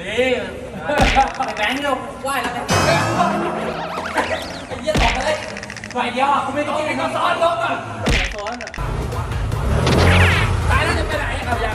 นี่ไปแบงค์เราไหว้แล้วไอ้เหี้ยตอกไปเลยฝ่ายเดียวอะกูไม่ต้องกินก็ซ้อนลงอะซ้อนอะตายแล้วจะไปไหนครับยัง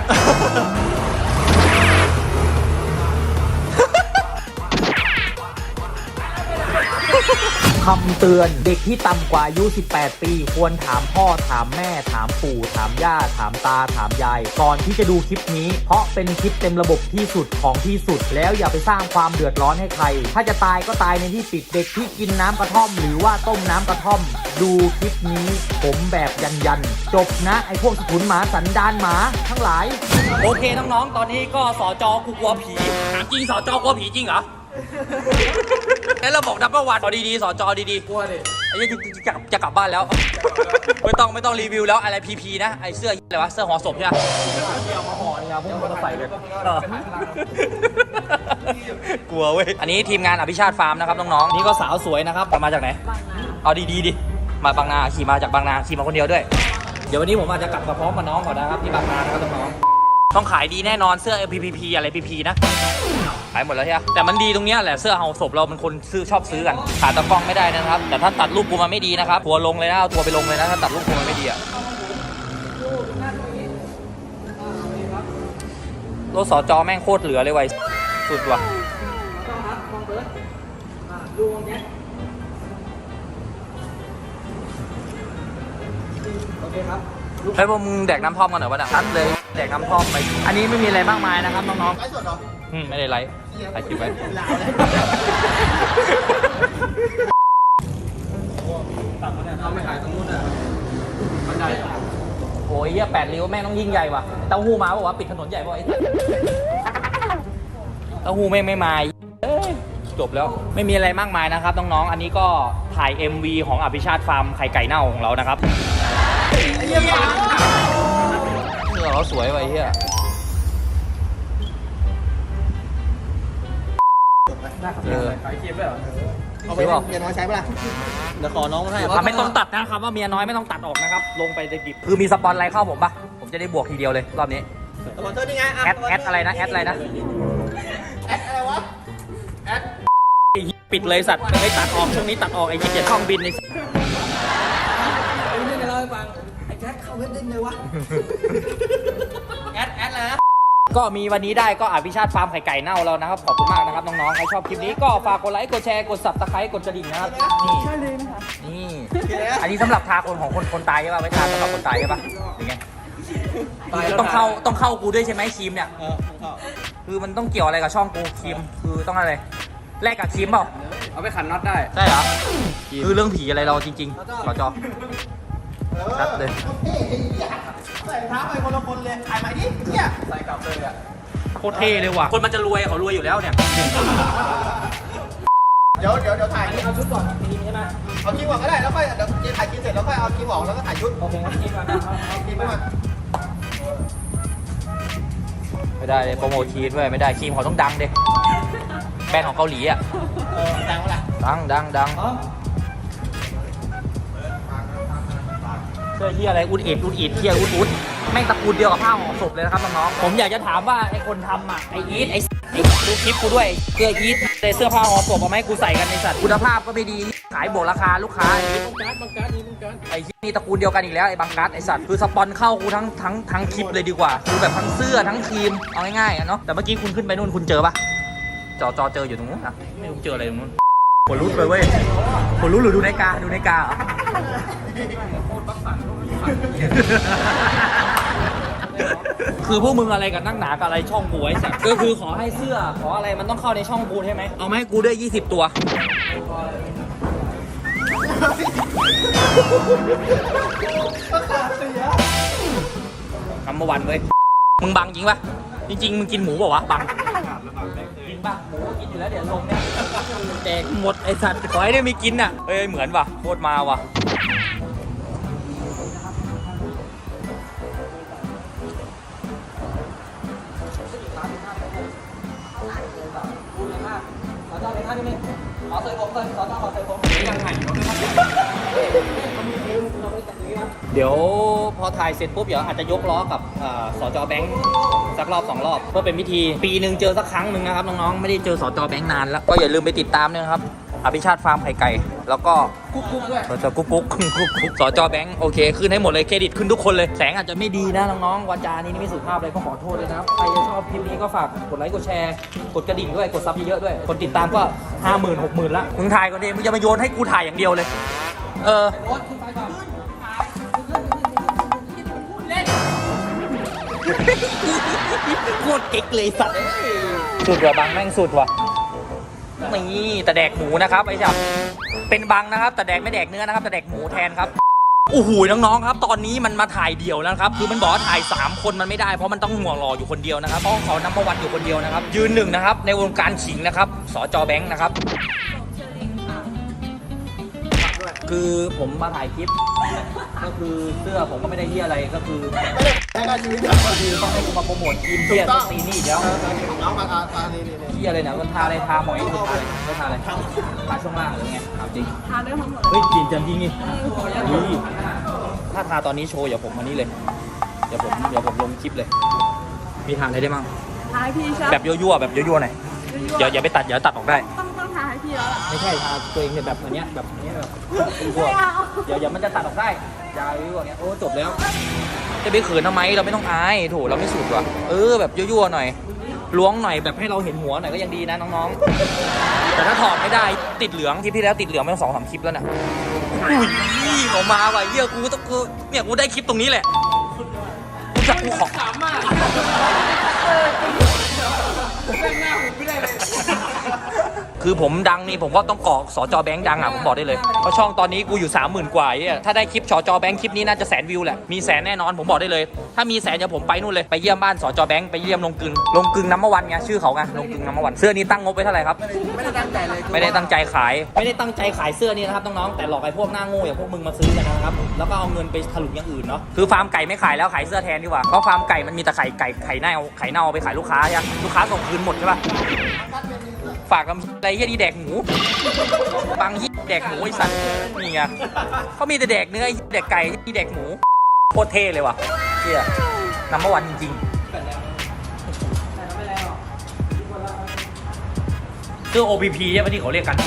คำเตือนเด็กที่ต่ำกว่าอายุ 18 ปี ควรถามพ่อถามแม่ ถามปู่ ถามย่า ถามตา ถามยาย ก่อนที่จะดูคลิปนี้ เพราะเป็นคลิปเต็มระบบที่สุดของที่สุด แล้วอย่าไปสร้างความเดือดร้อนให้ใคร ถ้าจะตายก็ตายในที่ปิดเด็กที่กินน้ำกระท่อม หรือว่าต้มน้ำกระท่อม ดูคลิปนี้ ผมแบบยันยันจบนะไอพวกสกุลหมาสันดานหมาทั้งหลาย โอเคน้องๆตอนนี้ก็สจกูกลัวผีถามจริงสจกลัวผีจริงเหรอ แล้วเราบอกดับเบิลวันเอาดีๆสจดีๆกลัวดิไอ้ยี่จะกลับจะกลับบ้านแล้ว ไม่ต้องไม่ต้องรีวิวแล้วอะไรพีพีนะไอ้เสื้ออะไรวะเสื้อหอศพใช่ไหมกลัวเว้ยอันนี้ทีมงานอภิชาติฟาร์มนะครับน้องๆนี่ก็สาวสวยนะครับมาจากไหนเอาดีๆดิมาบางนาขี่มาจากบางนาขี่มาคนเดียวด้วย เดี๋ยววันนี้ผมอาจจะกลับมาพร้อมกับน้องก่อนนะครับที่บางนานะครับน้องๆ ต้องขายดีแน่นอนเสื้อ LPPP อะไร PP นะ ขายหมดแล้วใช่ไหมแต่มันดีตรงเนี้ยแหละเสื้อเฮาศพเรามันคนซื้อชอบซื้อกันขาดตะกล้องไม่ได้นะครับ แต่ถ้าตัดรูปกูมาไม่ดีนะครับทัวร์ลงเลยนะเอาทัวร์ไปลงเลยนะถ้าตัดรูปกูมาไม่ดีอะรถสจแม่งโคตรเหลือเลยไว้ยสุดว่ะเฮ้ยพวกมึงแดกน้ำท่อมกันเหรอวะเนี่ยชัดเลย แดกน้ำท่อมไป อันนี้ไม่มีอะไรมากมายนะครับน้องๆไลฟ์สดเหรออืมไม่ได้ไลฟ์ถ่ายคลิปไว้ ลาวเลยโอ้ยเหี้ยแปดริ้วแม่งต้องยิ่งใหญ่ว่ะเต้าหู้มาบอกว่าวะปิดถนนใหญ่ป่ะไอ้เต้าหู้แม่งไม่มาเอ้ยจบแล้วไม่มีอะไรมากมายนะครับน้องๆอันนี้ก็ถ่าย MV ของอภิชาติฟาร์มไข่ไก่เน่าของเรานะครับ เสื้อเขาสวยว่ะไอ้เหี้ยเออเอาไปเมียน้อยใช้ปะล่ะเดี๋ยวขอน้องมาให้ทำไม่ต้องตัดนะครับว่าเมียน้อยไม่ต้องตัดออกนะครับ ลงไปดิบๆคือมีสปอนอะไรเข้าผมปะผมจะได้บวกทีเดียวเลยรอบนี้สปอนเซอร์นี่ไงแอดแอดอะไรนะแอดอะไรนะแอดอะไรวะไอ้เหี้ยปิดเลยสัตว์ไม่ตัดออกช่วงนี้ตัดออกไอ้เหี้ยเจ็ดช่องบินไอ้ เข้าเว็บได้ไงวะ แอดแอดอะไรนะก็มีวันนี้ได้ก็อภิชาติฟาร์มไข่ไก่เน่าเรานะครับ ขอบคุณมากนะครับน้องๆ ใครชอบคลิปนี้ก็ฝากกดไลค์กดแชร์กดสับตะไคร้กดกระดิ่งนะครับนี่ใช่เลยนะคะนี่ อันนี้สำหรับทาคนของคนคนตายใช่ป่ะไม่ทาสำหรับคนตายใช่ป่ะหรือไงต้องเข้าต้องเข้ากูด้วยใช่ไหมครีมเนี่ยเออเข้าคือมันต้องเกี่ยวอะไรกับช่องกูครีมคือต้องอะไรแลกกับครีมเปล่าเอาไปขันน็อตได้ใช่เหรอคือเรื่องผีอะไรเราจริงๆขอจอ ชัดเลยใส่เท้าไปคนละคนเลยถ่ายใหม่ดิเนี่ยใส่กลับเลยอะโคตรเท่เลยว่ะ คนมันจะรวยเขารวยอยู่แล้วเนี่ย เดี๋ยวเดี๋ยวเดี๋ยวถ่ายนี่เอาชุดก่อนครีมใช่ไหมเอาคลิปก่อนก็ได้แล้วค่อยเดี๋ยวเจถ่ายคลิปเสร็จแล้วค่อยเอาคลิปออกแล้วก็ถ่ายชุดโอเคงั้นครีมก่อนนะครับเอาคลิปมาไม่ได้เลยโปรโมทครีมด้วยไม่ได้ครีมเขาต้องดังเด้แบรนด์ของเกาหลีอะเออดังเวลาดังดังดัง เสื้อที่อะไรอุดอิดอุดอิดเที่ยอุดอุดแม่งตระกูลเดียวกับผ้าห่อศพเลยนะครับน้องๆผมอยากจะถามว่าไอ้คนทำอะไอ้อีทไอ้ไอ้ดูคลิปกูด้วยเสื้ออีทแต่เสื้อผ้าห่อศพเอาไหมาให้กูใส่กันในสัตว์คุณภาพก็ไม่ดีขายบวกราคาลูกค้าไอ้บังการบังการนี่บังการไอ้ที่นี่ตระกูลเดียวกันอีกแล้วไอ้บังกัสไอ้สัตว์คือสปอนเข้ากูทั้งทั้งทั้งคลิปเลยดีกว่าคือแบบทั้งเสื้อทั้งครีมเอาง่ายๆอะเนาะแต่เมื่อกี้คุณขึ้นไปนู่นคุณเจอปะจอจอเจออยู่ตรงนู้นอะไม่รู้เจออะไรตรงนู้นขนลุกเลยเว้ยขนลุกหรือดูในกาดูในกาเหรอ คือพวกมึงอะไรกันนั่งหนากับอะไรช่องกูไอ้สัตว์ก็คือขอให้เสื้อขออะไรมันต้องเข้าในช่องกูใช่ไหมเอามาให้กูด้วย20 ตัว คำเมื่อวันเว้ย มึงบังจริงปะจริง ๆ มึงกินหมูเปล่าวะ บังกินปะหมูก็กินอยู่แล้วเดี๋ยวลงเนี่ยแจกหมดไอ้สัตว์ขอให้ได้มีกินอะเอ้ย เหมือนว่ะโคตรมาว่ะ ยังไงเขาไม่เดี๋ยวพอถ่ายเสร็จปุ๊บเดี๋ยวอาจจะยกล้อกับเอ่อสจแบงค์สักรอบสองรอบเพื่อเป็นพิธี ปีหนึ่งเจอสักครั้งหนึ่งนะครับน้องๆไม่ได้เจอสจแบงค์นานแล้วก็อย่าลืมไปติดตามด้วยนะครับอภิชาติฟาร์มไข่ไก่แล้วก็กุ๊กกุ๊กด้วยสจกุ๊กกุ๊กกุ๊กกุ๊กสจแบงค์โอเคขึ้นให้หมดเลยเครดิตขึ้นทุกคนเลยแสงอาจจะไม่ดีนะน้องๆวาจานี้นี่ไม่สุภาพเลยก็ขอโทษเลยนะครับใครจะชอบคลิปนี้ก็ฝากกดไลค์กดแชร์กดกระดิ่งด้วยกดซับเยอะๆด้วยคนติดตามก็ห้าหมื่นหกหมื่นละมึงถ่ายก่อนดิมึงจะมาโยนให้กูถ่ายอย่างเดียวเลย เออ โคตรเก๊กเลยสัตว์สุดว่ะบังแม่งสุดว่ะนี่แต่แดกหมูนะครับไอ้จับเป็นบังนะครับ แต่แดกไม่แดกเนื้อนะครับแต่แดกหมูแทนครับโอ้โหน้องๆครับ ตอนนี้มันมาถ่ายเดี่ยวแล้วนะครับคือมันบอกว่าถ่าย 3 คนมันไม่ได้เพราะมันต้องห่วงรออยู่คนเดียวนะครับเพราะเขานัมเบอร์วันอยู่คนเดียวนะครับ ยืนหนึ่งนะครับในวงการขิงนะครับสจแบงค์นะครับ คือผมมาถ่ายคลิป ก็คือเสื้อผมก็ไม่ได้เฮียอะไรก็คือแค่ชีวิตก็คือต้องให้กูมาโปรโมททีมเฮียตีนี่อีกแล้วน้องมาตาตานี่นี่เฮียเลยนะมันทาอะไรทาหมอยมันทาอะไรมันทาอะไรทาช่วงล่างหรือไงถามจริงทานได้ทั้งหมดเฮ้ยจริงจังจริงนี่อุ้ยถ้าทาตอนนี้โชว์อย่าผมอันนี้เลยเดี๋ยวผมเดี๋ยวผมลงคลิปเลย มีทาอะไรได้มั่งทายพี่ใช่แบบยั่วๆแบบยั่วๆหน่อยอย่าอย่าไปตัดอย่าตัดออกได้ ต้องต้องทายพี่แล้วล่ะไม่ใช่ทาตัวเองเนี่ยแบบอันเนี้ยแบบอันเนี้ยแบบยั่วไม่เอาๆเดี๋ยวเดี๋ยวมันจะตัดออกได้อยายั่วๆเนี้ยโอ้จบแล้ว จะไปเขินทำไมเราไม่ต้องอายโถเราไม่สุดว่ะเออแบบยั่วๆหน่อยล้วงหน่อยแบบให้เราเห็นหัวหน่อยก็ยังดีนะน้องๆ แต่ถ้าถอดไม่ได้ติดเหลืองคลิปที่แล้วติดเหลืองไม่ต้องสองสามคลิปแล้วน่ะอุ้ยออกมาว่ะเหี้ยกูต้องกูเนี่ยกูได้คลิปตรงนี้แหละกูจะกูขอ คือผมดังนี่ผมก็ต้องเกาะสจแบงค์ดังอะผมบอกได้เลยเพราะช่องตอนนี้กูอยู่สามหมื่นกว่าไอะถ้าได้คลิปสจแบงค์คลิปนี้น่าจะแสนวิวแหละมีแสนแน่นอนผมบอกได้เลย ถ้ามีแสนเดี๋ยวผมไปนู่นเลยไปเยี่ยมบ้านสจแบงค์ไปเยี่ยมลงกึงลงกึงน้ำมะวันไงชื่อเขาไงลงกึงน้ำมะวันเสื้อนี้ตั้งงบไปเท่าไหร่ครับ ไม่ได้ตั้งใจเลยไม่ได้ตั้งใจขาย ไม่ได้ตั้งใจขายเสื้อนี่นะครับน้องๆแต่หลอกไอ้พวกหน้าโง่อย่างพวกมึงมาซื้อกันนะครับแล้วก็เอาเงินไปถลุงอย่างอื่นเนาะคือฟาร์มไก่ไม่ขายแล้วขายเสื้อแทนดีกว่าเพราะฟาร์มไก่มันมีแต่ไข่ไก่ไข่เน่าไข่เน่าเอาไปขายลูกค้าใช่ไหมลูกค้าส่งคืนหมดใช่ปะ ฝากกับอะไรเฮียดีแดกหมูบางยี่แดกหมูไอ้สัตว์นี่ไงเขามีแต่แดกเนื้อไอ้แดกไก่ที่แดกหมูโคตรเท่เลยว่ะเฮียนัมเบอร์วันจริงๆคือ opp ใช่ไหมที่เขาเรียกกัน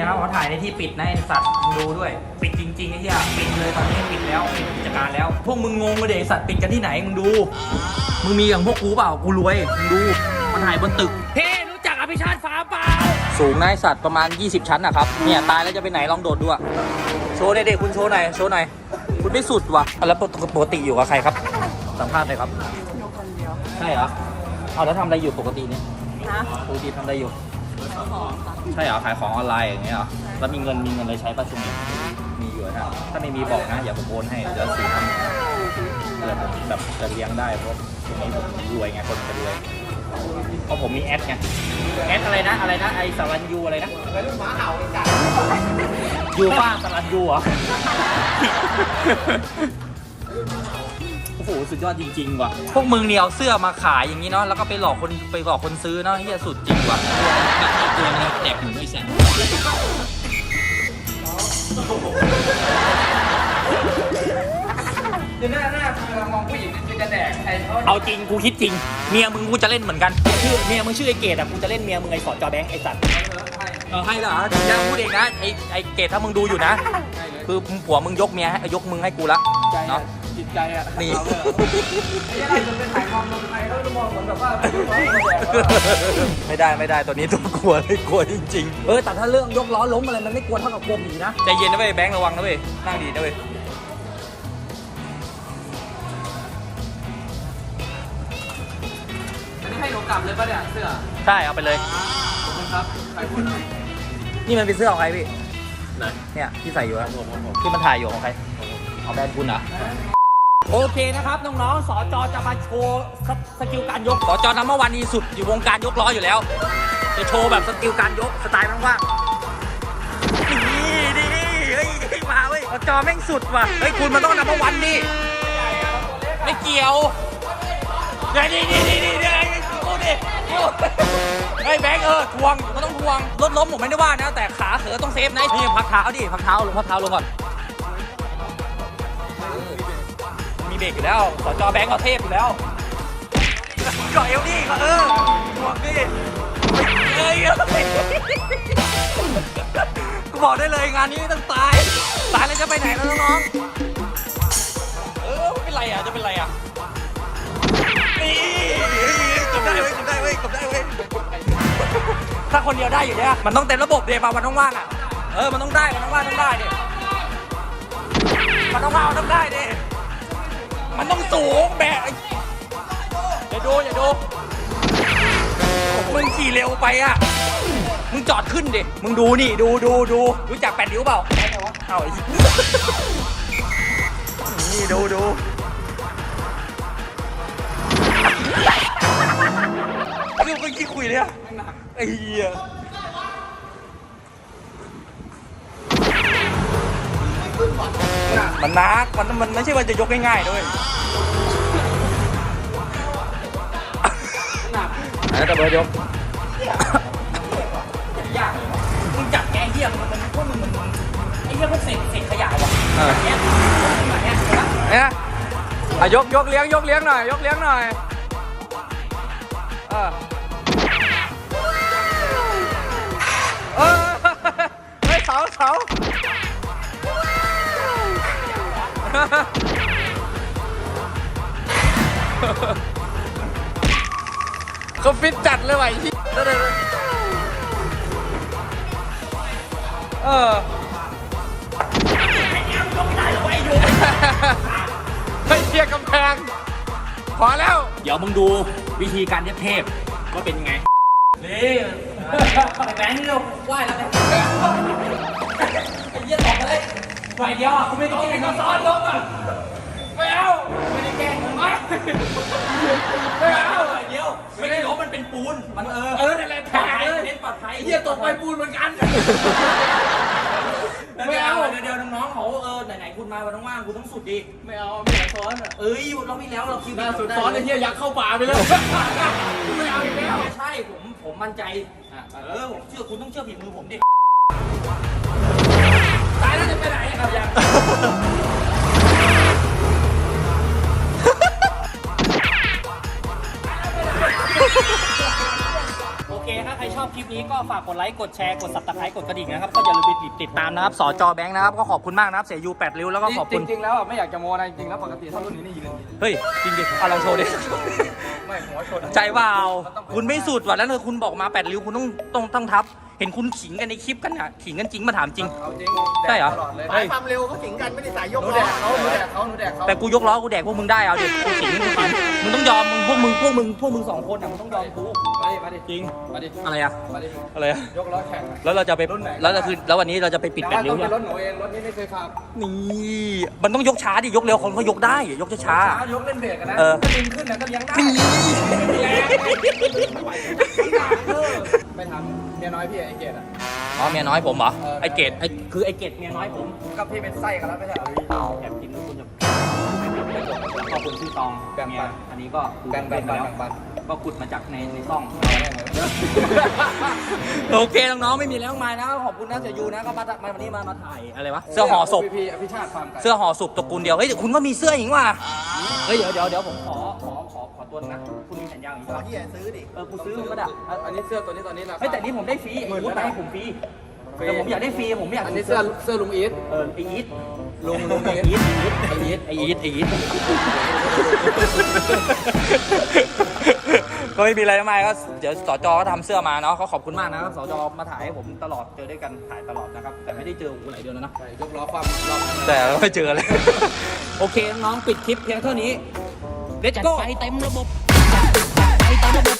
นี่นะครับเขาถ่ายในที่ปิดนะไอ้สัตว์มึงดูด้วย ปิดจริงๆไอ้เหี้ยปิดเลยตอนนี้ปิดแล้วปิดกิจการแล้ว พวกมึงงงเลยเด็ไอ้สัตว์ปิดกันที่ไหนมึงดู มึงมีอย่างพวกกูเปล่ากูรวยมึงดูมันถ่ายบนตึกเฮ้รู้จักอภิชาติฟ้าเปล่าสูงนะไอ้สัตว์ประมาณ 20 ชั้นนะครับเนี่ยตายแล้วจะไปไหนลองโดดดูอะโชว์หน่อยเด็กคุณโชว์หน่อยโชว์หน่อยคุณไม่สุดว่ะอะแล้วปกติอยู่กับใครครับ สัมภาษณ์หน่อยครับอยู่คนเดียวใช่เหรอเอาแล้วทำอะไรอยู่ปกติเนี่ยนะปกติทำอะไรอยู่ ของค่ะใช่เหรอขายของออนไลน์อย่างเงี้ยเหรอแล้วมีเงินมีเงินเลยใช้ป่ะช่วงนี้มีอยู่นะถ้าไม่มีบอกนะอย่าผมโอนให้เดี๋ยวซื้อทำเผื่อผมแบบจะเลี้ยงได้เพราะช่วงนี้ผมรวยไงคนจะรวยเพราะผมมีแอดไงแอดอะไรนะอะไรนะไอสารันยูอะไรนะยูป้าสารันยูเหรอโอ้โหสุดยอดจริงๆว่ะพวกมึงเนี่ยเอาเสื้อมาขายอย่างนี้เนาะแล้วก็ไปหลอกคนไปหลอกคนซื้อเนาะเฮียสุดจริงว่ะนี่ตัวนึงแดกหมูไม่แสนเดี๋ยวหน้าหน้าเธอมองผู้หญิงจะแดกใครเขาเอาจริงกูคิดจริง เมียมึงกูจะเล่นเหมือนกันชื่อเมียมึงชื่อไอเกดอะกูจะเล่นเมียมึงไอสอดจอแบงค์ไอสัตว์เออให้เหรออย่าพูดเองนะไอไอเกดถ้ามึงดูอยู่นะ คือผัวมึงยกเมียให้ยกมึงให้กูละเนาะ จิตใจอะนี่ไม่ได้ไม่ได้ตัวนี้ตัวกลัวเลยกลัวจริงๆเออแต่ถ้าเรื่องยกล้อล้มอะไรมันไม่กลัวเท่ากับกลัวผีนะใจเย็นนะเว้ยแบงค์ระวังนะเว้ยนั่งดีนะเว้ยอันนี้ให้หนูกลับเลยป่ะเนี่ยเสื้อใช่เอาไปเลยขอบคุณครับใครพูดนี่มันเป็นเสื้อของใครพี่ไหนเนี่ยที่ใส่อยู่อะที่มันถ่ายอยู่ของใครของแบรนด์คุณเหรอ โอเคนะครับน้องๆสอจอจะมาโชว์สกิลการยกสอจนัมเบอร์วันดีสุดอยู่วงการยกล้ออยู่แล้ว จะโชว์แบบสกิลการยกสไตล์ว่างๆนี่ดิเฮ้ยมาเว้ยสอจอแม่งสุดว่ะเฮ้ยคุณมันต้องนัมเบอร์วันดิไม่เกี่ยวเดี๋ยวนี่นี่นี่นี่เดี๋ยวกูดิไอ้แบงค์เออทวงมันต้องทวงรถล้มผมไม่ได้ว่านะ แต่ขาเขอต้องเซฟนะนี่พักเท้าดิพักเท้าลงพักเท้าลงก่อน เบกอยู่แล้วสจแบงค์เขาเทพอยู่แล้วเกาะเอวดิก็เออทวงดิเอ้ยเอ้ยกูบอกได้เลยงานนี้ต้องตาย ตายแล้วจะไปไหนแล้วน้องๆเออไม่เป็นไรอะจะเป็นไรอะนี่กดได้เว้ยกดได้เว้ยกดได้เว้ยถ้าคนเดียวได้อยู่เนี่ยมันต้องเต็มระบบเดย์มามันต้องว่างอะเออมันต้องได้มันต้องว่างต้องได้ดิมันต้องว่างต้องได้ดิ มันต้องสูงแบกอย่าดูอย่าดูมึงขี่เร็วไปอะ มึงจอดขึ้นดิ มึงดูนี่ดูดูดูรู้จักแปดริ้วเปล่าเอ้าไอ้นี่ดูดูเรื่องเมื่อกี้คุยเลยอะไอ้เหี้ย มันนักมันมันไม่ใช่ว่าจะยกง่ายๆด้วยหนักแต่เบอร์ยกยากมึงจับแกเหี้ยมันมันพวกมึงมันไอ้เหี้ยพวกเศษเศษขยะว่ะแบบเนี้ยแบบเนี้ยเห็นปะเนี่ยอะยกยกเลี้ยงยกเลี้ยงหน่อยยกเลี้ยงหน่อยเออ เขาฟิตจัดเลยว่ะไอ้เหี้ยเดี๋ยวเดี๋ยวเดี๋ยวเออไม่เชียร์กำแพง พอแล้ว เดี๋ยวมึงดูวิธีการเย็บเทพว่าเป็นยังไง นี่ไอ้แบงค์เร็วไหวแล้วไอ้เหี้ยตกเลยไหวเดียวอะกูไม่ได้แกล้งซ้อนลงอะไม่เอา ไม่ได้แกล้งมึงไม่ไม่เอาไหวเดียว ไม่ได้ล้มมันเป็นปูน มันเออ เอออะไรแพ้เลยเน้นปลอดภัยเหี้ยตกไปปูนเหมือนกัน ไม่เอา เดี๋ยวเดี๋ยวน้องๆเขาเออไหนๆคุณมาวันว่างๆคุณต้องสุดดิ ไม่เอาไม่อยากซ้อนอะเอ้ยเราไม่แล้วเราคิวล่าสุดซ้อนไอ้เหี้ยยักษ์เข้าป่าไปแล้ว ไม่เอาอีกแล้วใช่ผมผมมั่นใจ เออผมเชื่อคุณต้องเชื่อฝีมือผมดิตายแล้วจะไปไหนเอาอย่าง อบคลิปนี้ก็ฝากกดไลค์ กดแชร์ กด subscribe กดกระดิ่งนะครับ ก็อย่าลืมไปติดตามนะครับ สจแบงค์นะครับ ก็ขอบคุณมากนะครับ เสียยูแปดริ้วแล้วก็ขอบจคุณริงๆแล้วอะไม่อยากจะโมนะจริงๆแล้วปกติถ้ารุ่นนี้นี่ยืนเฮ้ย จริงดิเอาลองโชว์ดิ ไม่หัวชนใจเปล่าคุณไม่สุดว่ะแล้วเธอคุณบอกมาแปดริ้วคุณต้องต้องต้องทับ เห็นคุณขิงกันในคลิปกันอะขิงกันจริงมาถามจริง เอาจริงใช่เหรอ แดกตลอดเลยเฮ้ยความเร็วเขาสิงกันไม่ได้สายยกหนูล้แดอกเขาหนูแดกเขาหนูแดกเขาแต่กูยกล้อกูแดกพวกมึงได้เอาดิกูขิงกูขิงมึงต้องยอมมึงพวกมึงพวกมึงพวกมึงสองคนอะมึงต้องยอมกูมาดิมาดิจริงมาดิอะไรอะมาดิอะไรอะยกล้อแข่งอะแล้วเราจะไปรุ่นไหนแล้วเราคือแล้ววันนี้เราจะไปปิดแปแต่ดว่าริ้ต้วองเป็เนี่ยนรถหนูเองรถนี้ไม่เคยขับนี่มันต้องยกช้าดิยกเร็วคนเขายกได้ยกช้าช้ายกเล่นเบรกกันนะเออ ถ้าดึงขึ้นนะก็เลี้ยงได้นี่แรงเออไปทำ เมียน้อยพี่ไอ้เกดอะ อ๋อเมียน้อยผมเหรอ เออ ไอเกดไอคือไอเกดเมียน้อยผมกับพี่เป็นไส้กันแล้วไม่ใช่เหรอแอบกินแล้วคุณจะขอบคุณชื่อตองแบ่งปัน อันนี้ก็แบ่งปันเล่นไปแบ่งปัน ก็ขุดมาจากในในซ่อง โอเคน้องๆไม่มีแล้วมายนะขอบคุณนะเสียยูนะก็มามาวันนี้มามาถ่ายอะไรวะเสื้อห่อศพ พี่อภิชาติฟาร์มไก่เสื้อห่อศพตระกูลเดียวเฮ้ยเดี๋ยวคุณก็มีเสื้ออีกว่ะเฮ้ยเดี๋ยวเดี๋ยวเดี๋ยวผมขอขอขอขอตัวนึงนะคุณมี แผ่นยางอีกขอป่ะที่จะซื้อดิเออกูซื้อก็ได้อันอันนี้เสื้อตัวนี้ตอนนี้ราคา เฮ้ยแต่นี่ผมได้ฟรีไอ้วุฒิมาให้ผมฟรี แต่ผมอยากได้ฟรีผมอยากอันนี้เสื้อเสื้อลุงอีท เออไอ้อีทลุงลุงไอ้อีทอีทไอ้อีทไอ้อีทไอ้อีท ก็ไม่มีอะไรมากก็เดี๋ยวสจก็ทำเสื้อมาเนาะเขาขอบคุณมากนะครับสจมาถ่ายให้ผมตลอดเจอด้วยกันถ่ายตลอดนะครับ แต่ไม่ได้เจอกูหลายเดือนแล้วนะ ใส่ยกล้อความรอบแต่ไม่เจอเลย โอเคน้องปิดคลิปเพียงเท่านี้ Let's go ไปเต็มระบบ จัด